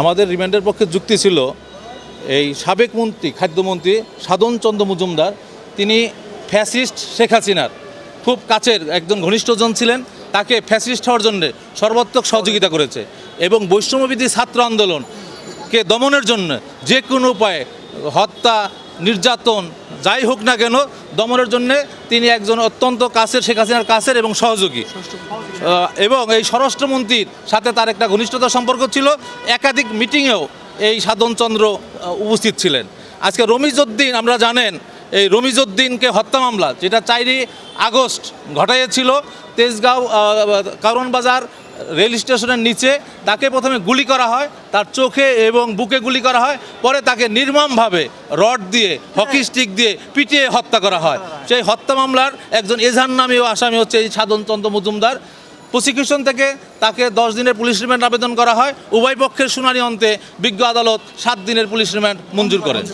আমাদের রিমান্ডের পক্ষে যুক্তি ছিল এই সাবেক মন্ত্রী খাদ্যমন্ত্রী সাধন চন্দ্র মজুমদার। তিনি ফ্যাসিস্ট শেখ হাসিনার। খুব কাছের একজন ঘনিষ্ঠজন ছিলেন। তাকে ফ্যাসিস্ট হওয়ার জন্য সর্বাত্মক সহযোগিতা করেছে এবং বৈষম্যবিধি ছাত্র আন্দোলনকে দমনের জন্য যে কোনো উপায়ে হত্যা, নির্যাতন, যাই হোক না কেন দমনের জন্য তিনি একজন অত্যন্ত কাছের, শেখ হাসিনার কাছের এবং সহযোগী। এবং এই স্বরাষ্ট্রমন্ত্রীর সাথে তার একটা ঘনিষ্ঠতা সম্পর্ক ছিল। একাধিক মিটিংয়েও এই সাধনচন্দ্র উপস্থিত ছিলেন। আজকে রমিজউদ্দিন, আমরা জানেন এই রমিজুদ্দিনকে হত্যা মামলা যেটা চাইরি আগস্ট ঘটাইয়েছিল তেজগাঁও কারণ বাজার রেল স্টেশনের নিচে তাকে প্রথমে গুলি করা হয় তার চোখে এবং বুকে গুলি করা হয় পরে তাকে নির্মমভাবে রড দিয়ে হকি স্টিক দিয়ে পিটিয়ে হত্যা করা হয়। সেই হত্যা মামলার একজন এজাহার নামীয় আসামি হচ্ছে এই সাধনচন্দ্র মজুমদার। প্রসিকিউশন থেকে তাকে দশ দিনের পুলিশ রিমান্ড আবেদন করা হয়। উভয় পক্ষের শুনানি অন্তে বিজ্ঞ আদালত সাত দিনের পুলিশ রিমান্ড মঞ্জুর করেন।